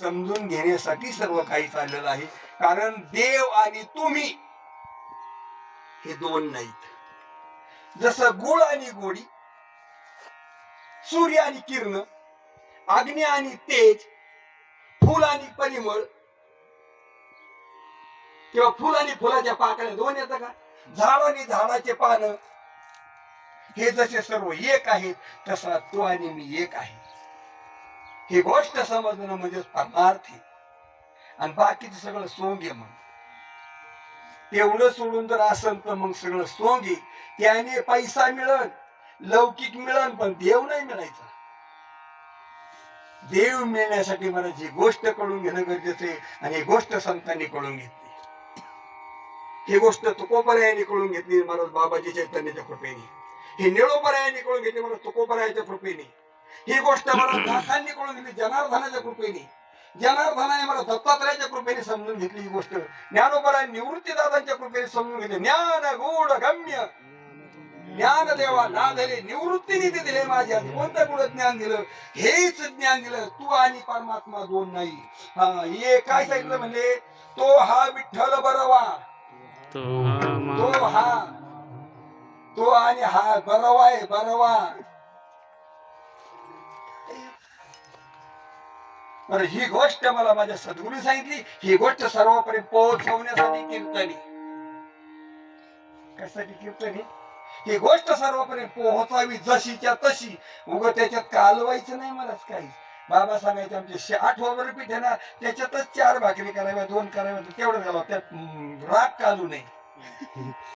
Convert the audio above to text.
समजून घेण्यासाठी सर्व काही चाललेलं आहे. कारण देव आणि तुम्ही हे दोन नाहीत. जसं गुळ आणि गोडी सूर्य आणि किरण अग्नी आणि तेज फुल आणि परिमळ किंवा फुल आणि फुलाच्या पाकळ्या दोन येतं का? झाड आणि झाडाचे पानं हे जसे सर्व एक आहेत तसा तो आणि मी एक आहे. ही गोष्ट समजणं म्हणजे परमार्थ. आणि बाकीचं सगळं सोंगे मग. तेवढं सोडून जर असेल तर मग सगळं सोंगे. त्याने पैसा मिळन लौकिक मिळन पण देव नाही मिळायचा. देव मिळण्यासाठी मला जी गोष्ट कळून घेणं गरजेचं आहे आणि ही गोष्ट संतांनी कळून घेतली. ही गोष्ट तुकोपर्यायाने कळून घेतली मला बाबाजी चैतन्याच्या कृपेने. हे निळोपर्यायाने कळून घेतली मला तुकोपर्यायाच्या कृपेने. ही गोष्ट मला दासांनी कळून घेतली जनार्दनाच्या कृपेने. जनार्दनाने मला दत्तात्रयाच्या कृपेने समजून घेतली ही गोष्ट. ज्ञानोपराय निवृत्ती दादांच्या कृपेने समजून घेतली. ज्ञान गूढ गम्य. ज्ञान देवा नादले निवृत्तीने ते दिले माझ्या कोणतं गुढ ज्ञान दिलं? हेच ज्ञान दिलं. तू आणि परमात्मा दोन नाही. हा हे काय सांगितलं म्हणजे? तो हा विठ्ठल बरवा. तो हा हा तो आणि हा बरवा आहे बरवा. बरं ही गोष्ट मला माझ्या सद्गुरू सांगितली. ही गोष्ट सर्वपरी पोहोचवण्यासाठी कीर्तनी. कशासाठी कीर्तनी? ही गोष्ट सर्वपर्यंत पोहोचावी जशीच्या तशी. उग त्याच्यात कालवायचं नाही मलाच काही. बाबा सांगायचे आमचे शे- आठ वगैरे पीठ आहे ना त्याच्यातच चार भाकरी कराव्या दोन कराव्या तेवढं झालं. त्यात राग कालू नये.